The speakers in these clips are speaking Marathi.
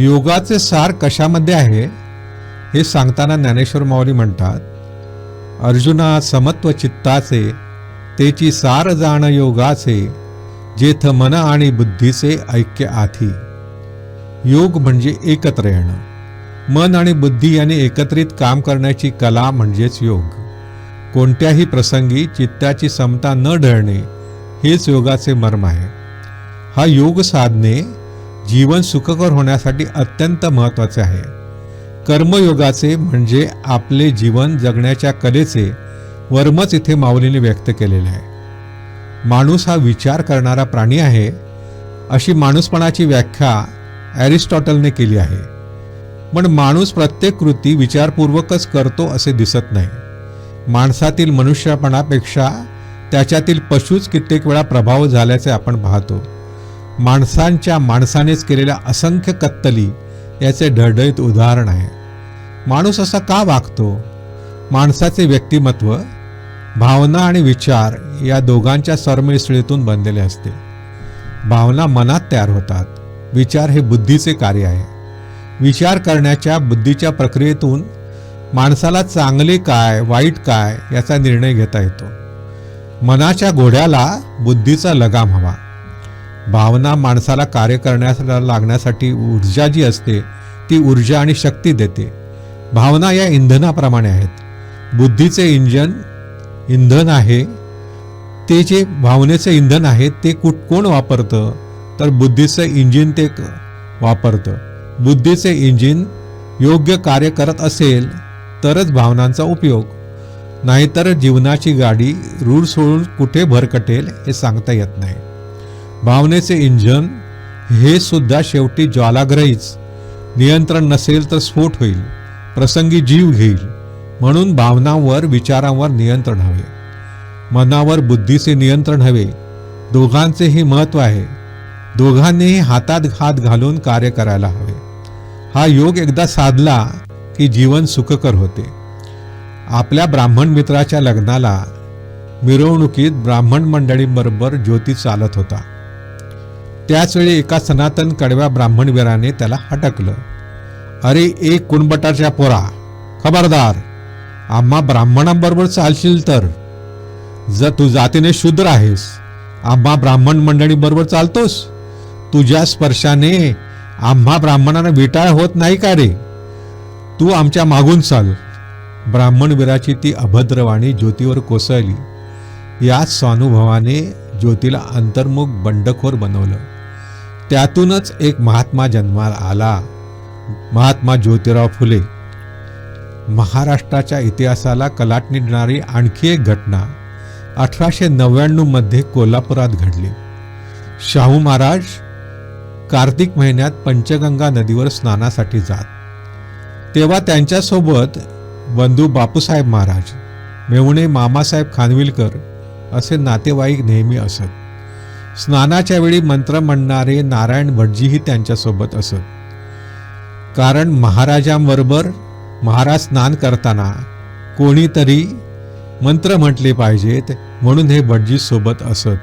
योगाचे सार कशामध्ये आहे हे सांगताना ज्ञानेश्वर माऊली म्हणतात अर्जुना समत्व चित्ताचे तेची सार जाण योगाचे जेथ मन आणि बुद्धीचे ऐक्य आधी. योग म्हणजे एकत्र येणं. मन आणि बुद्धी यांनी एकत्रित काम करण्याची कला म्हणजेच योग. कोणत्याही प्रसंगी चित्ताची समता न ढळणे हेच योगाचे मर्म आहे. हा योग साधने जीवन सुखकर होण्यासाठी अत्यंत महत्त्वाचे आहे. कर्मयोगाचे म्हणजे आपले जीवन जगण्याच्या कलेचे वर्मच इथे माऊलीने व्यक्त केलेले आहे. माणूस हा विचार करणारा प्राणी आहे अशी माणूसपणाची व्याख्या ॲरिस्टॉटलने केली आहे. पण माणूस प्रत्येक कृती विचारपूर्वकच करतो असे दिसत नाही. माणसातील मनुष्यपणापेक्षा त्याच्यातील पशुच कित्येक वेळा प्रभाव झाल्याचे आपण पाहतो. माणसांच्या माणसानेच केलेल्या असंख्य कत्तली याचे ढळढळीत उदाहरण आहे. माणूस असा का वागतो? माणसाचे व्यक्तिमत्व भावना आणि विचार या दोघांच्या सरमिसळीतून बनलेले असते. भावना मनात तयार होतात. विचार हे बुद्धीचे कार्य आहे. विचार करण्याच्या बुद्धीच्या प्रक्रियेतून माणसाला चांगले काय वाईट काय याचा निर्णय घेता येतो. मनाच्या घोड्याला बुद्धीचा लगाम हवा. भावना माणसाला कार्य करण्यास लागण्यासाठी ऊर्जा जी असते ती ऊर्जा आणि शक्ती देते. भावना या इंधनाप्रमाणे आहेत. बुद्धीचे इंजन इंधन आहे ते जे भावनेचं इंधन आहे ते कुठ कोण वापरतं? तर बुद्धीचं इंजिन ते वापरतं. बुद्धीचे इंजिन योग्य कार्य करत असेल तरच भावनांचा उपयोग. नाहीतर जीवनाची गाडी रूळ सोडून कुठे भरकटेल हे सांगता येत नाही. भावनेचे इंजन हे सुद्धा शेवटी ज्वालाग्रहीच. नियंत्रण नसेल तर स्फोट होईल. प्रसंगी जीव घेईल. म्हणून भावनांवर विचारांवर नियंत्रण हवे. मनावर बुद्धीचे नियंत्रण हवे. दोघांचेही महत्त्व आहे. दोघांनीही हातात हात घालून कार्य करायला हवे. हा योग एकदा साधला की जीवन सुखकर होते. आपल्या ब्राह्मण मित्राच्या लग्नाला मिरवणुकीत ब्राह्मण मंडळींबरोबर ज्योती चालत होता. त्याचवेळी एका सनातन कडव्या ब्राह्मणवीराने त्याला हटकलं अरे एक कुणबटाच्या पोरा खबरदार आम्हा ब्राह्मणांबरोबर चालशील तर. जर तू जातीने शूद्र आहेस आम्हा ब्राह्मण मंडळीबरोबर चालतोस. तुझ्या स्पर्शाने आम्हा ब्राह्मणांना विटाळ होत नाही का रे? तू आमच्या मागून चाल. ब्राह्मणवीराची ती अभद्रवाणी ज्योतीवर कोसळली. याच स्वानुभवाने ज्योतीला अंतर्मुख बंडखोर बनवलं. त्यातूनच एक महात्मा जन्माला आला. महात्मा ज्योतिराव फुले. महाराष्ट्राच्या इतिहासाला कलाटणी देणारी आणखी एक घटना अठराशे नव्याण्णवमध्ये कोल्हापुरात घडली. शाहू महाराज कार्तिक महिन्यात पंचगंगा नदीवर स्नानासाठी जात. तेव्हा त्यांच्यासोबत बंधू बापूसाहेब महाराज मेवणे मामासाहेब खानविलकर असे नातेवाईक नेहमी असत. स्नानाच्या वेळी मंत्र म्हणणारे नारायण भटजीही त्यांच्यासोबत असत. कारण महाराजांबरोबर महाराज स्नान करताना कोणीतरी मंत्र म्हटले पाहिजेत म्हणून हे भटजी सोबत असत.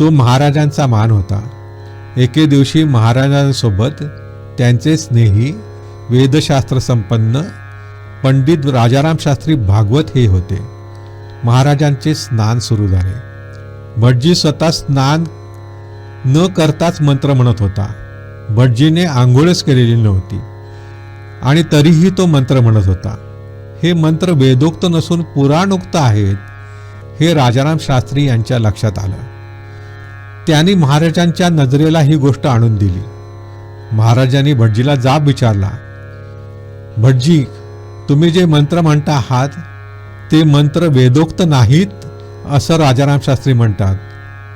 तो महाराजांचा मान होता. एके दिवशी महाराजांसोबत त्यांचे स्नेही वेदशास्त्र संपन्न पंडित राजाराम शास्त्री भागवत हे होते. महाराजांचे स्नान सुरू झाले. भटजी स्वतः स्नान न करताच मंत्र म्हणत होता. भटजीने आंघोळच केलेली नव्हती. आणि तरीही तो मंत्र म्हणत होता. हे मंत्र वेदोक्त नसून पुराणोक्त आहेत हे राजाराम शास्त्री यांच्या लक्षात आलं. त्यांनी महाराजांच्या नजरेला ही गोष्ट आणून दिली. महाराजांनी भटजीला जाब विचारला भटजी तुम्ही जे मंत्र म्हणता आहात ते मंत्र वेदोक्त नाहीत? असं राजाराम शास्त्री म्हणतात.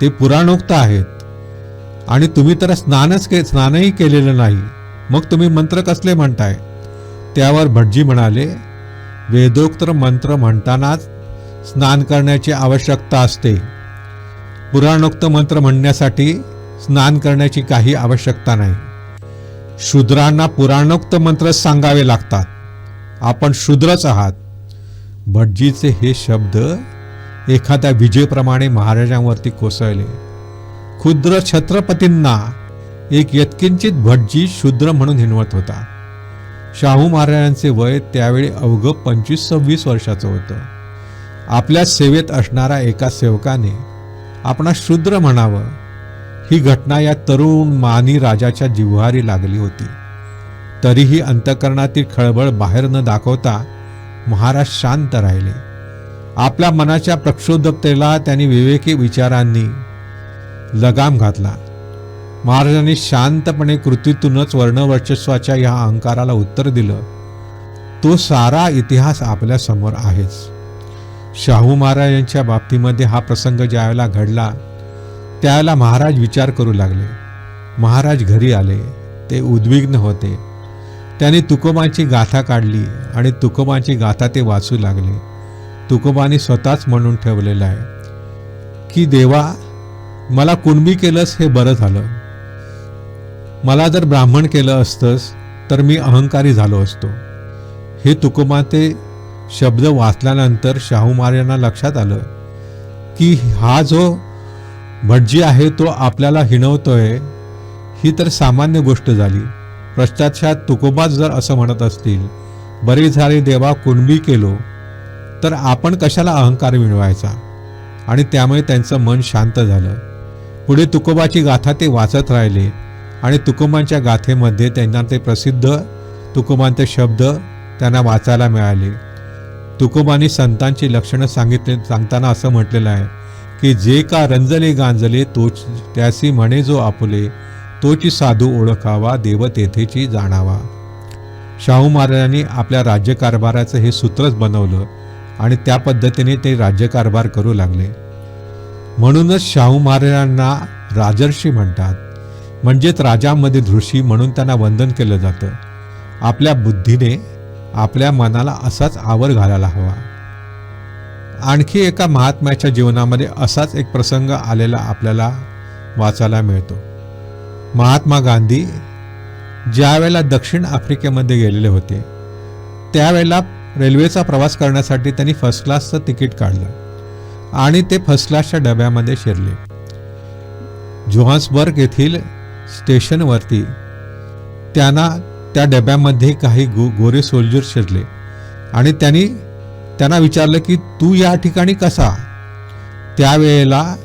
ते पुराणोक्त आहेत. आणि तुम्ही तर स्नानच के स्नानही केलेलं नाही. मग तुम्ही मंत्र कसले म्हणताय? त्यावर भटजी म्हणाले वेदोक्त मंत्र म्हणतानाच स्नान करण्याची आवश्यकता असते. पुराणोक्त मंत्र म्हणण्यासाठी स्नान करण्याची काही आवश्यकता नाही. शूद्रांना पुराणोक्त मंत्र सांगावे लागतात. आपण शूद्रच आहात. भटजीचे हे शब्द एखाद्या विजेप्रमाणे महाराजांवरती कोसळले. क्षुद्र छत्रपतींना एक यत्किंचित भटजी शूद्र म्हणून हिणवत होता. शाहू महाराजांचे वय त्यावेळी अवघं पंचवीस सव्वीस वर्षाचं होतं. आपल्या सेवेत असणाऱ्या एका सेवकाने आपणा शूद्र म्हणावं. ही घटना या तरुण मानी राजाच्या जिव्हारी लागली होती. तरीही अंतकरणातील खळबळ बाहेर न दाखवता महाराज शांत राहिले. आपल्या मनाच्या प्रक्षोभतेला त्यांनी विवेकी विचारांनी लगाम घातला. महाराजांनी शांतपणे कृतीतूनच वर्णवर्चस्वाच्या या अहंकाराला उत्तर दिलं. तो सारा इतिहास आपल्यासमोर आहेच. शाहू महाराजांच्या बाबतीमध्ये हा प्रसंग ज्यावेळेला घडला त्यावेळेला महाराज विचार करू लागले. महाराज घरी आले ते उद्विग्न होते. त्यांनी तुकोबांची गाथा काढली आणि तुकोबांची गाथा ते वाचू लागले. तुकोबांनी स्वतःच म्हणून ठेवलेलं आहे की देवा मला कुणबी केलंस हे बरं झालं. मला जर ब्राह्मण केलं असतंस तर मी अहंकारी झालो असतो. हे तुकोबाते शब्द वाचल्यानंतर शाहू महाराजांना लक्षात आलं की हा जो भटजी आहे तो आपल्याला हिणवतोय ही तर सामान्य गोष्ट झाली. प्रत्यक्षात तुकोबाच जर असं म्हणत असतील बरे झाले देवा कुणबी केलो तर आपण कशाला अहंकार मिळवायचा? आणि त्यामुळे त्यांचं मन शांत झालं. पुढे तुकोबाची गाथा ते वाचत राहिले आणि तुकोबांच्या गाथेमध्ये त्यांना ते प्रसिद्ध तुकोबांचे शब्द त्यांना वाचायला मिळाले. तुकोबांनी संतांची लक्षणं सांगितले सांगताना असं म्हटलेलं आहे की जे का रंजले गांजले तोच त्यासी म्हणे जो आपुले तोची साधू ओळखावा देव तेथेची जाणावा. शाहू महाराजांनी आपल्या राज्यकारभाराचं हे सूत्रच बनवलं. आणि त्या पद्धतीने ते राज्यकारभार करू लागले. म्हणूनच शाहू महाराजांना राजर्षी म्हणतात. म्हणजेच राजामध्ये धृषी म्हणून त्यांना वंदन केलं जातं. आपल्या बुद्धीने आपल्या मनाला असाच आवर घालायला हवा. आणखी एका महात्म्याच्या जीवनामध्ये असाच एक प्रसंग आलेला आपल्याला वाचायला मिळतो. महात्मा गांधी ज्यावेळेला दक्षिण आफ्रिकेमध्ये गेलेले होते त्यावेळेला रेल्वेचा प्रवास करण्यासाठी त्यांनी फर्स्ट क्लासचं तिकीट काढलं. आणि ते फर्स्ट क्लासच्या डब्यामध्ये शिरले. जोहान्सबर्ग येथील स्टेशनवरती त्यांना त्या डब्यामध्ये काही गो गोरे सोल्जर शिरले. आणि त्यांनी त्यांना विचारलं की तू या ठिकाणी कसा? त्यावेळेला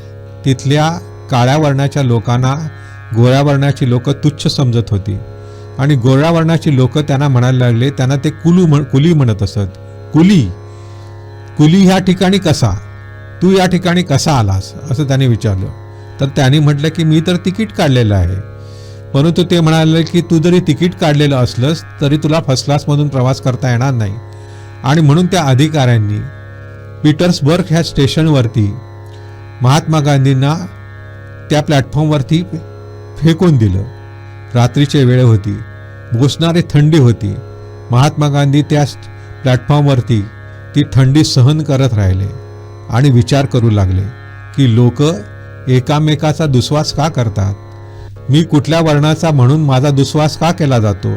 तिथल्या काळ्या वर्णाच्या लोकांना गोऱ्या वर्णाची लोक तुच्छ समजत होती. आणि गोऱ्या वर्णाची लोक त्यांना म्हणायला लागले त्यांना ते कुलू म्हण कुली म्हणत असत. कुली कुली ह्या ठिकाणी कसा? तू या ठिकाणी कसा आलास? असं त्याने विचारलं. तर त्यांनी म्हटलं की मी तर तिकीट काढलेलं आहे. परंतु ते म्हणाले की तू जरी तिकीट काढलेलं असलंस तरी तुला फर्स्ट क्लासमधून प्रवास करता येणार नाही. आणि म्हणून त्या अधिकाऱ्यांनी पीटर्सबर्ग ह्या स्टेशनवरती महात्मा गांधींना त्या प्लॅटफॉर्मवरती फेकून दिलं. रात्रीची वेळ होती. घुसणारी थंडी होती. महात्मा गांधी त्याच प्लॅटफॉर्मवरती ती थंडी सहन करत राहिले आणि विचार करू लागले की लोक एकामेकाचा दुस्वास का करतात? मी कुठल्या वर्णाचा म्हणून माझा दुस्वास का केला जातो?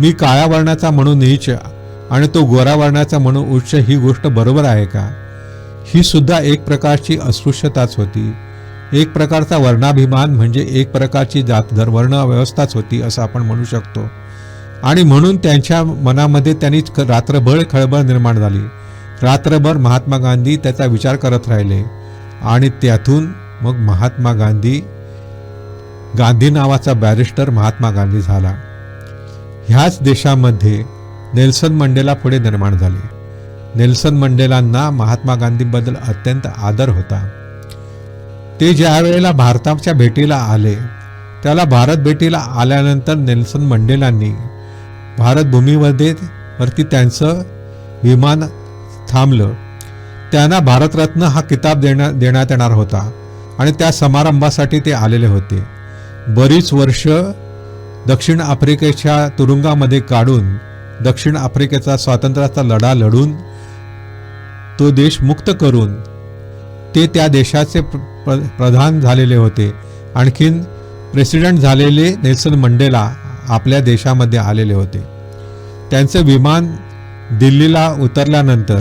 मी काळ्या वर्णाचा म्हणून नीच आणि तो गोरा वर्णाचा म्हणून उच्च ही गोष्ट बरोबर आहे का? ही सुद्धा एक प्रकारची अस्पृश्यताच होती. एक प्रकारचा वर्णाभिमान म्हणजे एक प्रकारची जात धर वर्ण व्यवस्थाच होती असं आपण म्हणू शकतो. आणि म्हणून त्यांच्या मनामध्ये त्यांनी क- रात्रभर खळबळ निर्माण झाली. रात्रभर महात्मा गांधी त्याचा विचार करत राहिले. आणि त्यातून मग महात्मा गांधी गांधी नावाचा बॅरिस्टर महात्मा गांधी झाला. ह्याच देशामध्ये नेल्सन मंडेला पुढे निर्माण झाले. नेल्सन मंडेलांना महात्मा गांधीबद्दल अत्यंत आदर होता. ते ज्या वेळेला भारताच्या भेटीला आले त्याला भारत भेटीला आल्यानंतर नेल्सन मंडेलांनी भारत भूमीमध्ये वरती त्यांचं विमान थांबलं. त्यांना भारतरत्न हा किताब देण्या देण्यात येणार होता आणि त्या समारंभासाठी ते आलेले होते. बरीच वर्ष दक्षिण आफ्रिकेच्या तुरुंगामध्ये काढून दक्षिण आफ्रिकेचा स्वातंत्र्याचा लढा लढून तो देश मुक्त करून ते त्या देशाचे प्र प्र- प्रधान झालेले होते. आणखीन प्रेसिडेंट झालेले नेल्सन मंडेला आपल्या देशामध्ये आलेले होते. त्यांचे विमान दिल्लीला उतरल्यानंतर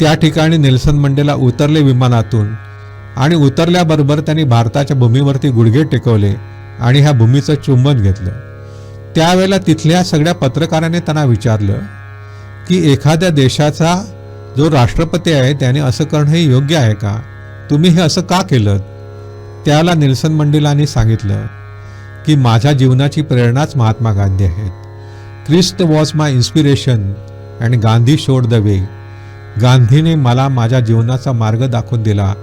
त्या ठिकाणी नेल्सन मंडेला उतरले विमानातून आणि उतरल्याबरोबर त्यांनी भारताच्या भूमीवरती गुडघे टेकवले आणि ह्या भूमीचं चुंबन घेतलं. त्यावेळेला तिथल्या सगळ्या पत्रकारांनी त्यांना विचारलं की एखाद्या देशाचा जो राष्ट्रपती आहे त्याने असं करणं हे योग्य आहे का? तुम्ही हे असं का केलं? त्याला नेल्सन मंडेलाने सांगितलं की माझ्या जीवनाची प्रेरणाच महात्मा गांधी आहेत. Christ was my inspiration and Gandhi showed the way. गांधीने मला माझ्या जीवनाचा मार्ग दाखवून दिला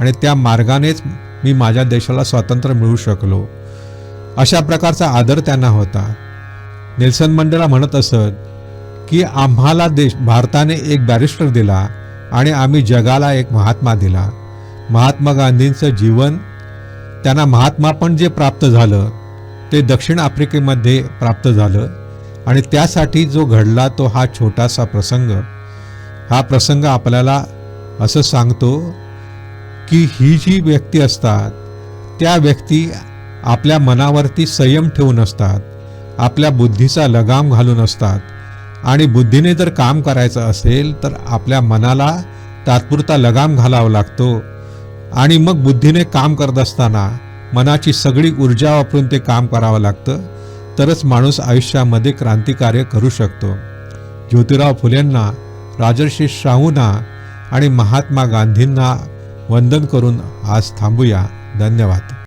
आणि त्या मार्गानेच मी माझ्या देशाला स्वातंत्र्य मिळू शकलो. अशा प्रकारचा आदर त्यांना होता. नेल्सन मंडेला म्हणत असत की आम्हाला देश भारताने एक बॅरिस्टर दिला आणि आम्ही जगाला एक महात्मा दिला. महात्मा गांधींचं जीवन त्यांना महात्मा पण जे प्राप्त झालं ते दक्षिण आफ्रिकेमध्ये प्राप्त झालं आणि त्यासाठी जो घडला तो हा छोटासा प्रसंग. हा प्रसंग आपल्याला असं सांगतो की ही जी व्यक्ती असतात त्या व्यक्ती आपल्या मनावरती संयम ठेवून असतात आपल्या बुद्धीचा लगाम घालून असतात. आणि बुद्धीने जर काम करायचं असेल तर आपल्या मनाला तात्पुरता लगाम घालावा लागतो. आणि मग बुद्धीने काम करत असताना मनाची सगळी ऊर्जा वापरून ते काम करावं लागतं. तरच माणूस आयुष्यामध्ये क्रांतिकार्य करू शकतो. ज्योतिराव फुलेंना राजर्षी शाहूंना आणि महात्मा गांधींना वंदन करून आज थांबूया. धन्यवाद.